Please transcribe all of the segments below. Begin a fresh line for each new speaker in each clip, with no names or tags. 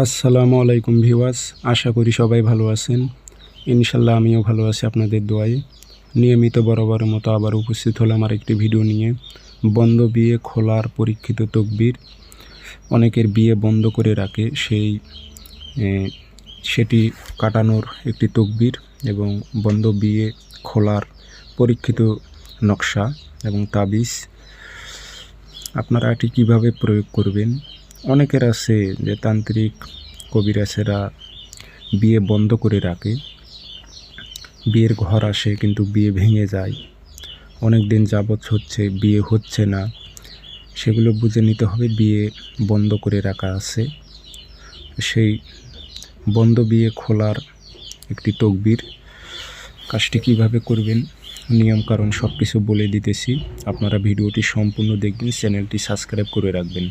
আসসালামু আলাইকুম ভিওয়াস আশা করি সবাই ভালো আছেন। ইনশাল্লাহ আমিও ভালো আছি আপনাদের দোয়ায়। নিয়মিত বরাবরের মতো আবার উপস্থিত হলাম আর একটি ভিডিও নিয়ে। বন্ধ বিয়ে খোলার পরীক্ষিত তকবির অনেকের বিয়ে বন্ধ করে রাখে সেই সেটি কাটানোর একটি তকবির এবং বন্ধ বিয়ে খোলার পরীক্ষিত নকশা এবং তাবিজ। আপনারা এটি কীভাবে প্রয়োগ করবেন? অনেকের আছে যে তান্ত্রিক কবিরাসেরা বিয়ে বন্ধ করে রাখে। বিয়ের ঘর আসে কিন্তু বিয়ে ভেঙে যায়। অনেক দিন যাবৎ হচ্ছে, বিয়ে হচ্ছে না। সেগুলো বুঝে নিতে হবে, বিয়ে বন্ধ করে রাখা আছে। সেই বন্ধ বিয়ে খোলার একটি তকবির। কাজটি কীভাবে করবেন? নিয়মকানুন সব কিছু বলে দিতেছি। আপনারা ভিডিওটি সম্পূর্ণ দেখবেন, চ্যানেলটি সাবস্ক্রাইব করে রাখবেন।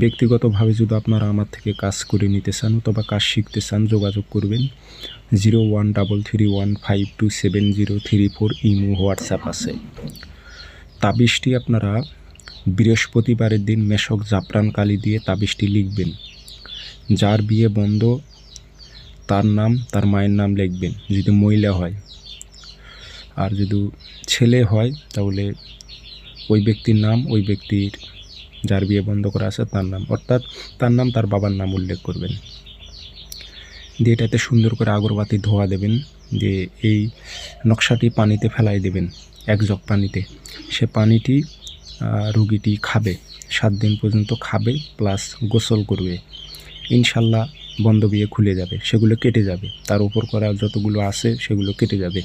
ব্যক্তিগতভাবে যদি আপনারা আমার থেকে কাজ করে নিতে চান অথবা কাজ শিখতে চান, যোগাযোগ করবেন। Zero one double three one five two seven zero three four imo WhatsApp আছে। তাবিজটি আপনারা বৃহস্পতিবারের দিন মেশক জাফরান কালি দিয়ে তাবিজটি লিখবেন। যার বিয়ে বন্ধ, তার নাম, তার মায়ের নাম লিখবেন, যদি মহিলা হয়। আর যদি ছেলে হয়, তাহলে ওই ব্যক্তির নাম, ওই ব্যক্তির যার বিয়ে বন্ধ করা আছে তার নাম, অর্থাৎ তার নাম তার বাবার নাম উল্লেখ করবেন। দিয়ে এটাতে সুন্দর করে আগরবাতি ধোয়া দেবেন যে এই নকশাটি পানিতে ফেলাই দেবেন, এক জগ পানিতে। সে পানিটি রুগীটি খাবে, সাত দিন পর্যন্ত খাবে, প্লাস গোসল করবে। ইনশাল্লাহ বন্ধ বিয়ে খুলে যাবে, সেগুলো কেটে যাবে। তার উপর করা যতগুলো আছে সেগুলো কেটে যাবে।